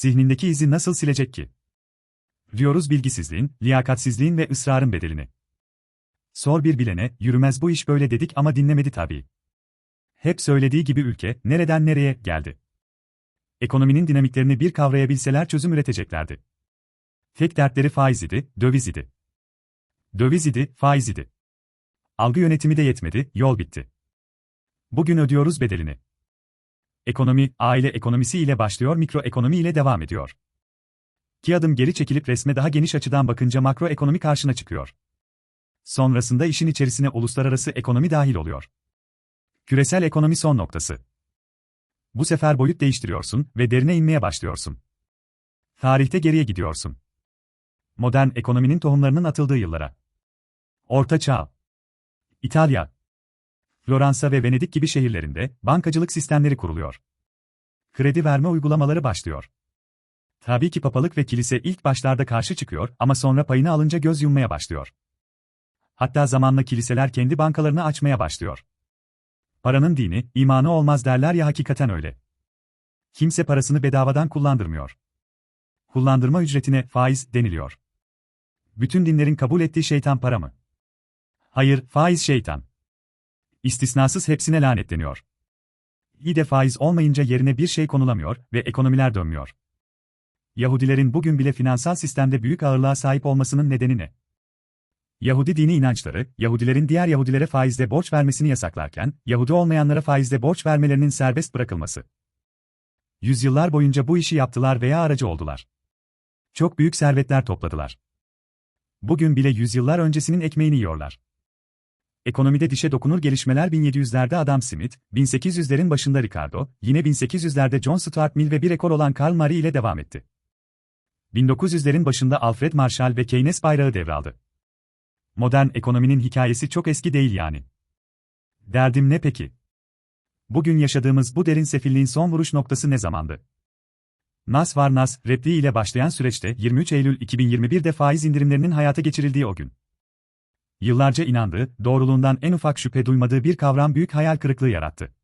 zihnindeki izi nasıl silecek ki? Diyoruz bilgisizliğin, liyakatsizliğin ve ısrarın bedelini. Sor bir bilene, yürümez bu iş böyle dedik ama dinlemedi tabii. Hep söylediği gibi ülke, nereden nereye, geldi. Ekonominin dinamiklerini bir kavrayabilseler çözüm üreteceklerdi. Tek dertleri faiz idi, döviz idi. Döviz idi, faiz idi. Algı yönetimi de yetmedi, yol bitti. Bugün ödüyoruz bedelini. Ekonomi, aile ekonomisi ile başlıyor, mikro ekonomi ile devam ediyor. İki adım geri çekilip resme daha geniş açıdan bakınca makro ekonomi karşına çıkıyor. Sonrasında işin içerisine uluslararası ekonomi dahil oluyor. Küresel ekonomi son noktası. Bu sefer boyut değiştiriyorsun ve derine inmeye başlıyorsun. Tarihte geriye gidiyorsun. Modern ekonominin tohumlarının atıldığı yıllara. Orta Çağ. İtalya. Floransa ve Venedik gibi şehirlerinde bankacılık sistemleri kuruluyor. Kredi verme uygulamaları başlıyor. Tabii ki papalık ve kilise ilk başlarda karşı çıkıyor ama sonra payını alınca göz yummaya başlıyor. Hatta zamanla kiliseler kendi bankalarını açmaya başlıyor. Paranın dini, imanı olmaz derler ya hakikaten öyle. Kimse parasını bedavadan kullandırmıyor. Kullandırma ücretine faiz deniliyor. Bütün dinlerin kabul ettiği şeytan para mı? Hayır, faiz şeytan. İstisnasız hepsine lanetleniyor. İyi de faiz olmayınca yerine bir şey konulamıyor ve ekonomiler dönmüyor. Yahudilerin bugün bile finansal sistemde büyük ağırlığa sahip olmasının nedeni ne? Yahudi dini inançları, Yahudilerin diğer Yahudilere faizle borç vermesini yasaklarken, Yahudi olmayanlara faizle borç vermelerinin serbest bırakılması. Yüzyıllar boyunca bu işi yaptılar veya aracı oldular. Çok büyük servetler topladılar. Bugün bile yüzyıllar öncesinin ekmeğini yiyorlar. Ekonomide dişe dokunur gelişmeler 1700'lerde Adam Smith, 1800'lerin başında Ricardo, yine 1800'lerde John Stuart Mill ve bir ekor olan Karl Marx ile devam etti. 1900'lerin başında Alfred Marshall ve Keynes bayrağı devraldı. Modern ekonominin hikayesi çok eski değil yani. Derdim ne peki? Bugün yaşadığımız bu derin sefilliğin son vuruş noktası ne zamandı? Nas var Nas, repliği ile başlayan süreçte 23 Eylül 2021'de faiz indirimlerinin hayata geçirildiği o gün. Yıllarca inandığı, doğruluğundan en ufak şüphe duymadığı bir kavram büyük hayal kırıklığı yarattı.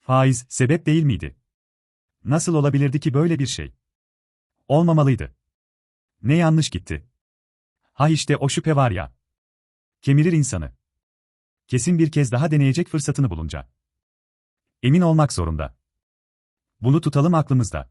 Faiz, sebep değil miydi? Nasıl olabilirdi ki böyle bir şey? Olmamalıydı. Ne yanlış gitti? Ha işte o şüphe var ya. Kemirir insanı. Kesin bir kez daha deneyecek fırsatını bulunca. Emin olmak zorunda. Bunu tutalım aklımızda.